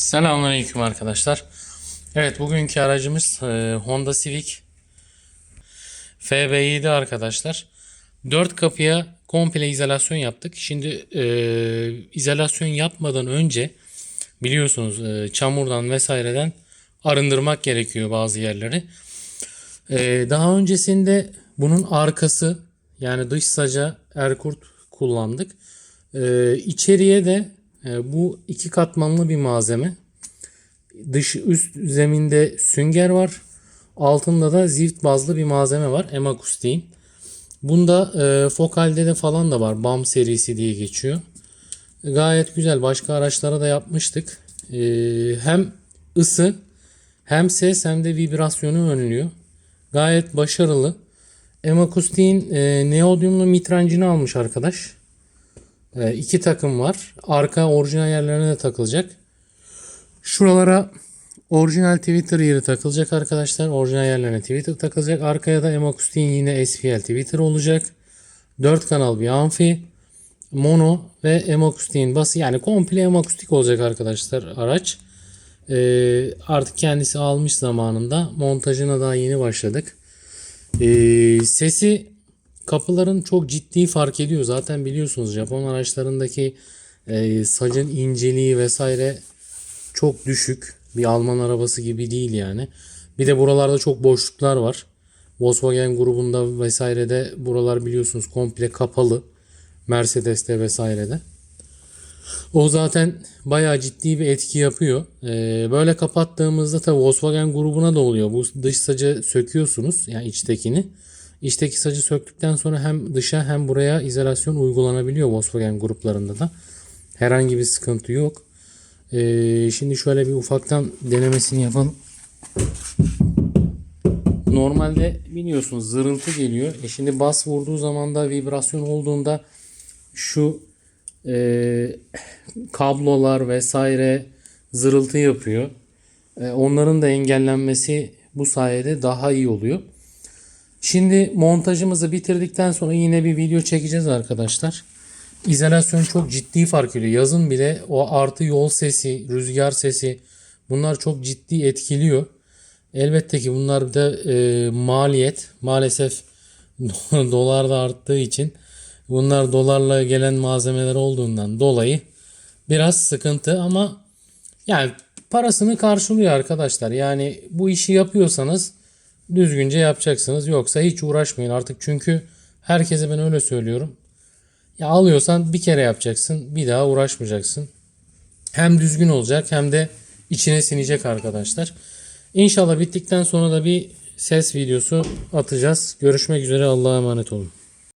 Selamünaleyküm arkadaşlar. Evet bugünkü aracımız e, Honda Civic FB7 arkadaşlar. 4 kapıya komple izolasyon yaptık. Şimdi e, izolasyon yapmadan önce biliyorsunuz e, çamurdan vesaireden arındırmak gerekiyor bazı yerleri. E, daha öncesinde bunun arkası yani dış saca Erkurt kullandık. E, içeriye de bu iki katmanlı bir malzeme. Dış üst zeminde sünger var. Altında da zift bazlı bir malzeme var. Emakustiğin. Bunda e, Focal'de de falan da var. BAM serisi diye geçiyor. Gayet güzel. Başka araçlara da yapmıştık. E, hem ısı hem ses hem de vibrasyonu önlüyor. Gayet başarılı. Emakustiğin e, neodyumlu mitrancını almış arkadaş. E, iki takım var. Arka orijinal yerlerine de takılacak. Şuralara orijinal Twitter yeri takılacak arkadaşlar. Orijinal yerlerine Twitter takılacak. Arkaya da Emakustik'in yine SPL Twitter olacak. 4 kanal bir amfi. Mono ve Emakustik'in bası yani komple Emakustik olacak arkadaşlar araç. Ee, artık kendisi almış zamanında. Montajına daha yeni başladık. Ee, sesi kapıların çok ciddi fark ediyor. Zaten biliyorsunuz Japon araçlarındaki e, sacın inceliği vesaire çok düşük. Bir Alman arabası gibi değil yani. Bir de buralarda çok boşluklar var. Volkswagen grubunda vesairede buralar biliyorsunuz komple kapalı. Mercedes'te vesairede. O zaten bayağı ciddi bir etki yapıyor. Ee, böyle kapattığımızda tabii Volkswagen grubuna da oluyor. Bu dış sacı söküyorsunuz yani içtekini. İçteki sacı söktükten sonra hem dışa hem buraya izolasyon uygulanabiliyor Volkswagen gruplarında da. Herhangi bir sıkıntı yok. Ee, şimdi şöyle bir ufaktan denemesini yapalım. Normalde biliyorsunuz zırıltı geliyor. E şimdi bas vurduğu zaman da vibrasyon olduğunda şu e, kablolar vesaire zırıltı yapıyor. E, onların da engellenmesi bu sayede daha iyi oluyor. Şimdi montajımızı bitirdikten sonra yine bir video çekeceğiz arkadaşlar. İzolasyon çok ciddi fark ediyor. Yazın bile o artı yol sesi, rüzgar sesi bunlar çok ciddi etkiliyor. Elbette ki bunlar da e, maliyet. Maalesef dolar da arttığı için bunlar dolarla gelen malzemeler olduğundan dolayı biraz sıkıntı ama yani parasını karşılıyor arkadaşlar. Yani bu işi yapıyorsanız düzgünce yapacaksınız. Yoksa hiç uğraşmayın artık. Çünkü herkese ben öyle söylüyorum. Ya alıyorsan bir kere yapacaksın. Bir daha uğraşmayacaksın. Hem düzgün olacak hem de içine sinecek arkadaşlar. İnşallah bittikten sonra da bir ses videosu atacağız. Görüşmek üzere. Allah'a emanet olun.